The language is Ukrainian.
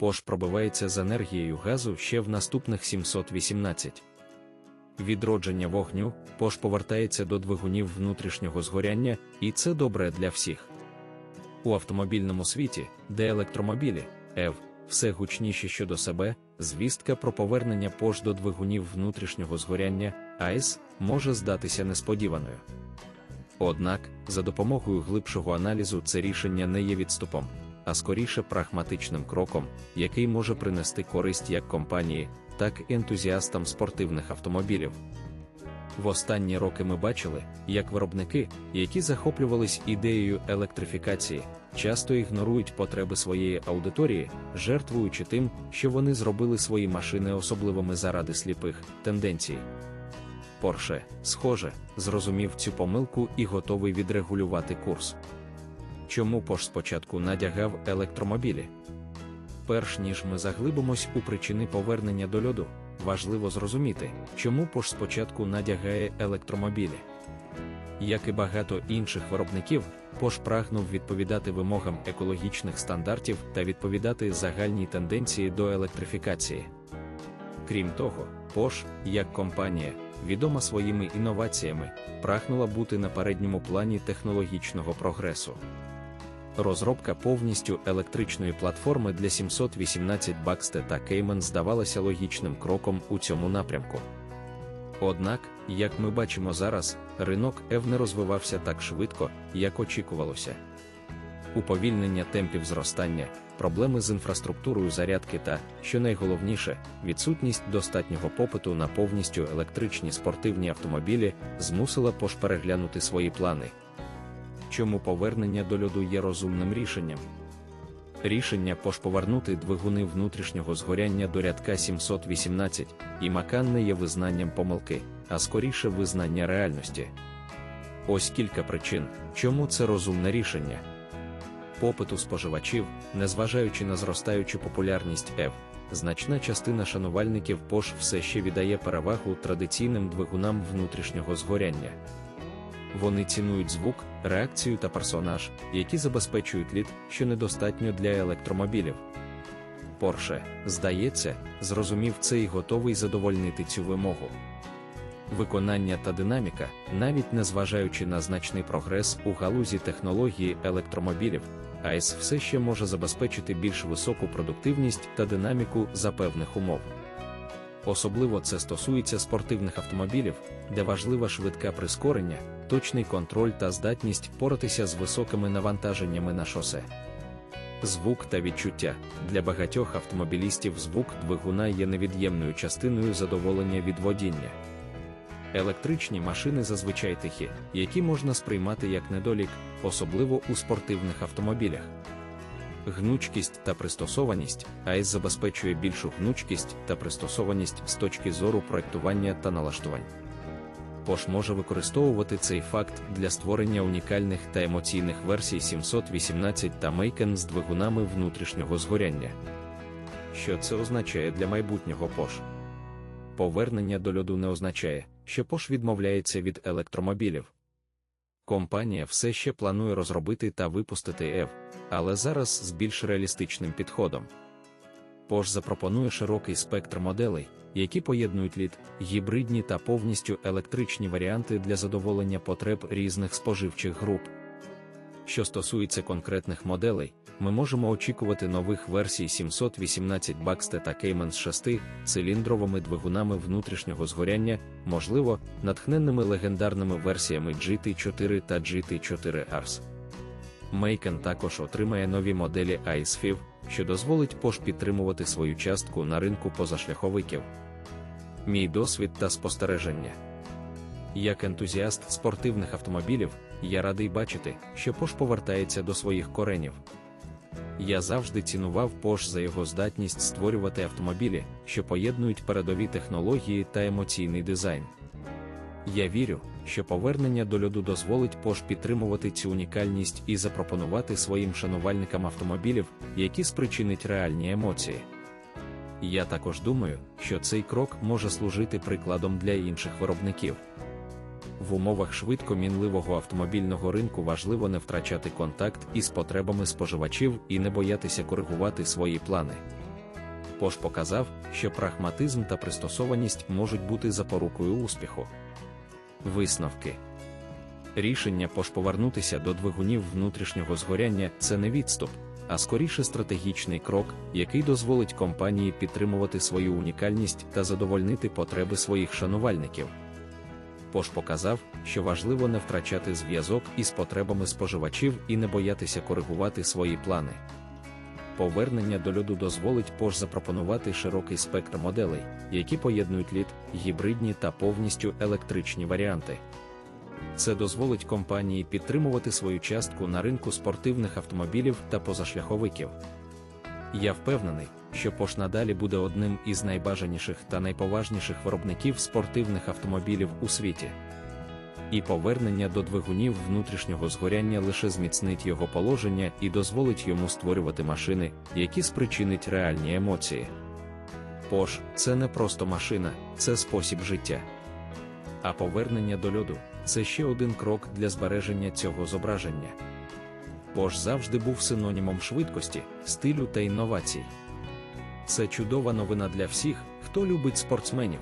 Пош пробивається з енергією газу ще в наступних 718. Відродження вогню, Пош повертається до двигунів внутрішнього згоряння, і це добре для всіх. У автомобільному світі, де електромобілі, ЕВ, все гучніше щодо себе, звістка про повернення Пош до двигунів внутрішнього згоряння, АЕС, може здатися несподіваною. Однак, за допомогою глибшого аналізу це рішення не є відступом, а скоріше прагматичним кроком, який може принести користь як компанії, так і ентузіастам спортивних автомобілів. В останні роки ми бачили, як виробники, які захоплювались ідеєю електрифікації, часто ігнорують потреби своєї аудиторії, жертвуючи тим, що вони зробили свої машини особливими заради сліпих тенденцій. Порше, схоже, зрозумів цю помилку і готовий відрегулювати курс. Чому Пош спочатку надягав електромобілі? Перш ніж ми заглибимось у причини повернення до льоду, важливо зрозуміти, чому Пош спочатку надягає електромобілі. Як і багато інших виробників, Пош прагнув відповідати вимогам екологічних стандартів та відповідати загальній тенденції до електрифікації. Крім того, Пош, як компанія, відома своїми інноваціями, прагнула бути на передньому плані технологічного прогресу. Розробка повністю електричної платформи для 718 Baxte та Cayman здавалася логічним кроком у цьому напрямку. Однак, як ми бачимо зараз, ринок EV не розвивався так швидко, як очікувалося. Уповільнення темпів зростання, проблеми з інфраструктурою зарядки та, що найголовніше, відсутність достатнього попиту на повністю електричні спортивні автомобілі змусила переглянути свої плани. Чому повернення до льоду є розумним рішенням? Рішення Пош повернути двигуни внутрішнього згоряння до рядка 718 і Макан не є визнанням помилки, а скоріше визнання реальності. Ось кілька причин, чому це розумне рішення. Попиту споживачів, незважаючи на зростаючу популярність ЕВ, значна частина шанувальників Пош все ще віддає перевагу традиційним двигунам внутрішнього згоряння. Вони цінують звук, реакцію та персонаж, які забезпечують лід, що недостатньо для електромобілів. Порше, здається, зрозумів це і готовий задовольнити цю вимогу. Виконання та динаміка, навіть незважаючи на значний прогрес у галузі технології електромобілів, АЕС все ще може забезпечити більш високу продуктивність та динаміку за певних умов. Особливо це стосується спортивних автомобілів, де важлива швидка прискорення, точний контроль та здатність поратися з високими навантаженнями на шосе. Звук та відчуття для багатьох автомобілістів звук двигуна є невід'ємною частиною задоволення від водіння. Електричні машини зазвичай тихі, які можна сприймати як недолік, особливо у спортивних автомобілях. Гнучкість та пристосованість АЕС забезпечує більшу гнучкість та пристосованість з точки зору проектування та налаштувань. Пош може використовувати цей факт для створення унікальних та емоційних версій 718 та Macan з двигунами внутрішнього згоряння. Що це означає для майбутнього Пош? Повернення до льоду не означає, що Пош відмовляється від електромобілів. Компанія все ще планує розробити та випустити EV, але зараз з більш реалістичним підходом. Porsche запропонує широкий спектр моделей, які поєднують лід, гібридні та повністю електричні варіанти для задоволення потреб різних споживчих груп. Що стосується конкретних моделей, ми можемо очікувати нових версій 718 Baxte та Cayman з 6 циліндровими двигунами внутрішнього згоряння, можливо, натхненними легендарними версіями GT4 та GT4 Ars. Macon також отримає нові моделі IceFIV, що дозволить Пош підтримувати свою частку на ринку позашляховиків. Мій досвід та спостереження. Як ентузіаст спортивних автомобілів, я радий бачити, що Пош повертається до своїх коренів. Я завжди цінував Пош за його здатність створювати автомобілі, що поєднують передові технології та емоційний дизайн. Я вірю, що повернення до льоду дозволить Пош підтримувати цю унікальність і запропонувати своїм шанувальникам автомобілів, які спричинять реальні емоції. Я також думаю, що цей крок може служити прикладом для інших виробників. В умовах швидко мінливого автомобільного ринку важливо не втрачати контакт із потребами споживачів і не боятися коригувати свої плани. Пош показав, що прагматизм та пристосованість можуть бути запорукою успіху. Висновки рішення Пош повернутися до двигунів внутрішнього згоряння це не відступ, а скоріше стратегічний крок, який дозволить компанії підтримувати свою унікальність та задовольнити потреби своїх шанувальників. Пош показав, що важливо не втрачати зв'язок із потребами споживачів і не боятися коригувати свої плани. Повернення до льоду дозволить Пош запропонувати широкий спектр моделей, які поєднують лід, гібридні та повністю електричні варіанти. Це дозволить компанії підтримувати свою частку на ринку спортивних автомобілів та позашляховиків. Я впевнений, що Пош надалі буде одним із найбажаніших та найповажніших виробників спортивних автомобілів у світі. І повернення до двигунів внутрішнього згоряння лише зміцнить його положення і дозволить йому створювати машини, які спричинять реальні емоції. Пош це не просто машина, це спосіб життя. А повернення до льоду це ще один крок для збереження цього зображення. Пош завжди був синонімом швидкості, стилю та інновацій. Це чудова новина для всіх, хто любить спортсменів.